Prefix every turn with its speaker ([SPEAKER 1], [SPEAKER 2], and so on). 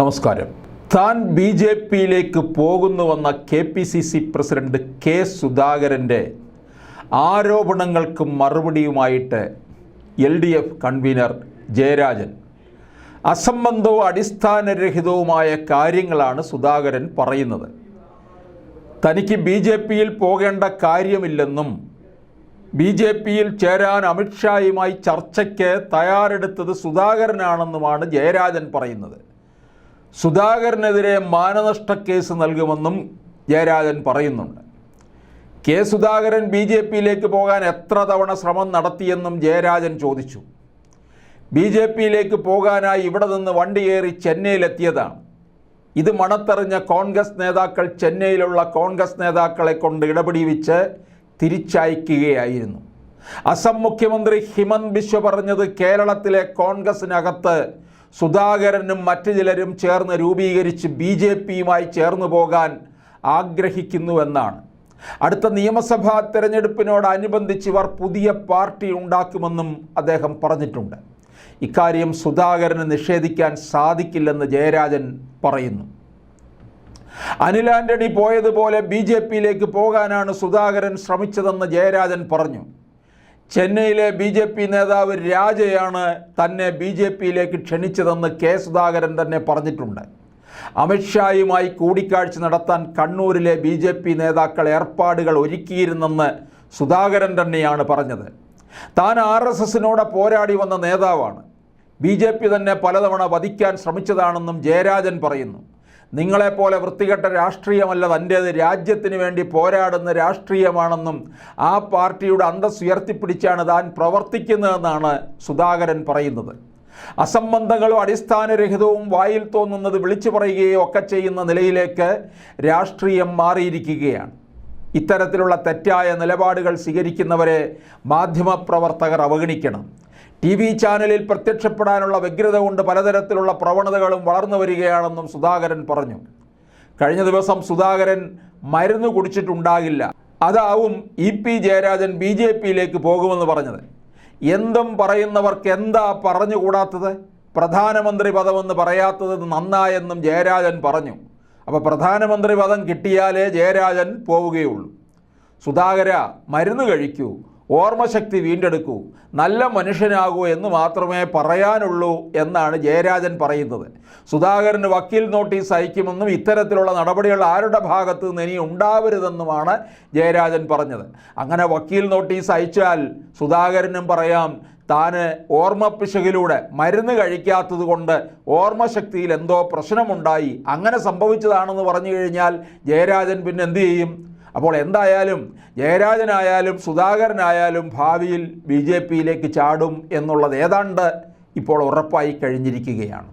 [SPEAKER 1] നമസ്കാരം. താൻ B J പിയിലേക്ക് പോകുന്നുവെന്ന K P C C president K സുധാകരന്റെ ആരോപണങ്ങൾക്ക് മറുപടിയുമായിട്ട് L D F convener Jayarajan. അസംബന്ധവും അടിസ്ഥാനരഹിതവുമായ കാര്യങ്ങളാണ് സുധാകരൻ പറയുന്നത്. തനിക്ക് ബി ജെ പിയിൽ പോകേണ്ട കാര്യമില്ലെന്നും ബി ജെ പിയിൽ ചേരാൻ അമിത്ഷായുമായി ചർച്ചയ്ക്ക് തയ്യാറെടുത്തത് സുധാകരനാണെന്നുമാണ് ജയരാജൻ പറയുന്നത്. സുധാകരനെതിരെ മാനനഷ്ട കേസ് നൽകുമെന്നും ജയരാജൻ പറയുന്നുണ്ട്. കെ സുധാകരൻ ബി ജെ പിയിലേക്ക് പോകാൻ എത്ര തവണ ശ്രമം നടത്തിയെന്നും ജയരാജൻ ചോദിച്ചു. ബി ജെ പിയിലേക്ക് പോകാനായി ഇവിടെ നിന്ന് വണ്ടി കയറി ചെന്നൈയിലെത്തിയതാണ്. ഇത് മണത്തെറിഞ്ഞ കോൺഗ്രസ് നേതാക്കൾ ചെന്നൈയിലുള്ള കോൺഗ്രസ് നേതാക്കളെ കൊണ്ട് ഇടപിടിവിച്ച് തിരിച്ചയക്കുകയായിരുന്നു. അസം മുഖ്യമന്ത്രി ഹിമന്ത് ബിശ്വ പറഞ്ഞത് കേരളത്തിലെ കോൺഗ്രസിനകത്ത് സുധാകരനും മറ്റു ചിലരും ചേർന്ന് രൂപീകരിച്ച് ബി ജെ പിയുമായി ചേർന്ന് പോകാൻ ആഗ്രഹിക്കുന്നുവെന്നാണ്. അടുത്ത നിയമസഭാ തെരഞ്ഞെടുപ്പിനോടനുബന്ധിച്ച് ഇവർ പുതിയ പാർട്ടി ഉണ്ടാക്കുമെന്നും അദ്ദേഹം പറഞ്ഞിട്ടുണ്ട്. ഇക്കാര്യം സുധാകരന് നിഷേധിക്കാൻ സാധിക്കില്ലെന്ന് ജയരാജൻ പറയുന്നു. അനിൽ ആന്റണി പോയതുപോലെ ബി ജെ പിയിലേക്ക് പോകാനാണ് സുധാകരൻ ശ്രമിച്ചതെന്ന് ജയരാജൻ പറഞ്ഞു. ചെന്നൈയിലെ ബി ജെ പി നേതാവ് രാജയാണ് തന്നെ ബി ജെ പിയിലേക്ക് ക്ഷണിച്ചതെന്ന് കെ സുധാകരൻ തന്നെ പറഞ്ഞിട്ടുണ്ട്. അമിത്ഷായുമായി കൂടിക്കാഴ്ച നടത്താൻ കണ്ണൂരിലെ ബി ജെ പി നേതാക്കൾ ഏർപ്പാടുകൾ ഒരുക്കിയിരുന്നെന്ന് സുധാകരൻ തന്നെയാണ് പറഞ്ഞത്. താൻ ആർ എസ് എസിനോട് പോരാടി വന്ന നേതാവാണ്. ബി ജെ പി തന്നെ പലതവണ വധിക്കാൻ ശ്രമിച്ചതാണെന്നും ജയരാജൻ പറയുന്നു. നിങ്ങളെപ്പോലെ വൃത്തികെട്ട രാഷ്ട്രീയമല്ല തന്റേത്. രാജ്യത്തിന് വേണ്ടി പോരാടുന്ന രാഷ്ട്രീയമാണെന്നും ആ പാർട്ടിയുടെ അന്തസ് ഉയർത്തിപ്പിടിച്ചാണ് താൻ പ്രവർത്തിക്കുന്നതെന്നാണ് സുധാകരൻ പറയുന്നത്. അസംബന്ധങ്ങളും അടിസ്ഥാനരഹിതവും വായിൽ തോന്നുന്നത് വിളിച്ചു പറയുകയോ ഒക്കെ ചെയ്യുന്ന നിലയിലേക്ക് രാഷ്ട്രീയം മാറിയിരിക്കുകയാണ്. ഇത്തരത്തിലുള്ള തെറ്റായ നിലപാടുകൾ സ്വീകരിക്കുന്നവരെ മാധ്യമപ്രവർത്തകർ അവഗണിക്കണം. ടി വി ചാനലിൽ പ്രത്യക്ഷപ്പെടാനുള്ള വ്യഗ്രത കൊണ്ട് പലതരത്തിലുള്ള പ്രവണതകളും വളർന്നു വരികയാണെന്നും സുധാകരൻ പറഞ്ഞു. കഴിഞ്ഞ ദിവസം സുധാകരൻ മരുന്ന് കുടിച്ചിട്ടുണ്ടാകില്ല. അതാവും E P Jayarajan B J പിയിലേക്ക് പോകുമെന്ന് പറഞ്ഞത്. എന്തും പറയുന്നവർക്ക് എന്താ പറഞ്ഞുകൂടാത്തത്? പ്രധാനമന്ത്രി പദമെന്ന് പറയാത്തത് നന്നായെന്നും ജയരാജൻ പറഞ്ഞു. അപ്പോൾ പ്രധാനമന്ത്രി പദം കിട്ടിയാലേ ജയരാജൻ പോവുകയുള്ളൂ. സുധാകര മരുന്ന് കഴിക്കൂ ഓർമ്മശക്തി വീണ്ടെടുക്കൂ നല്ല മനുഷ്യനാകൂ എന്ന് മാത്രമേ പറയാനുള്ളൂ എന്നാണ് ജയരാജൻ പറയുന്നത്. സുധാകരന് വക്കീൽ നോട്ടീസ് അയക്കുമെന്നും ഇത്തരത്തിലുള്ള നടപടികൾ ആരുടെ ഭാഗത്തു നിന്ന് ഇനി ഉണ്ടാവരുതെന്നുമാണ് ജയരാജൻ പറഞ്ഞത്. അങ്ങനെ വക്കീൽ നോട്ടീസ് അയച്ചാൽ സുധാകരനും പറയാം താന് ഓർമ്മപ്പിശകിലൂടെ മരുന്ന് കഴിക്കാത്തത് കൊണ്ട് ഓർമ്മശക്തിയിൽ എന്തോ പ്രശ്നമുണ്ടായി. അങ്ങനെ സംഭവിച്ചതാണെന്ന് പറഞ്ഞു കഴിഞ്ഞാൽ ജയരാജൻ പിന്നെ എന്തു ചെയ്യും? അപ്പോൾ എന്തായാലും ജയരാജനായാലും സുധാകരനായാലും ഭാവിയിൽ ബി ജെ പിയിലേക്ക് ചാടും എന്നുള്ളത് ഏതാണ്ട് ഇപ്പോൾ ഉറപ്പായി കഴിഞ്ഞിരിക്കുകയാണ്.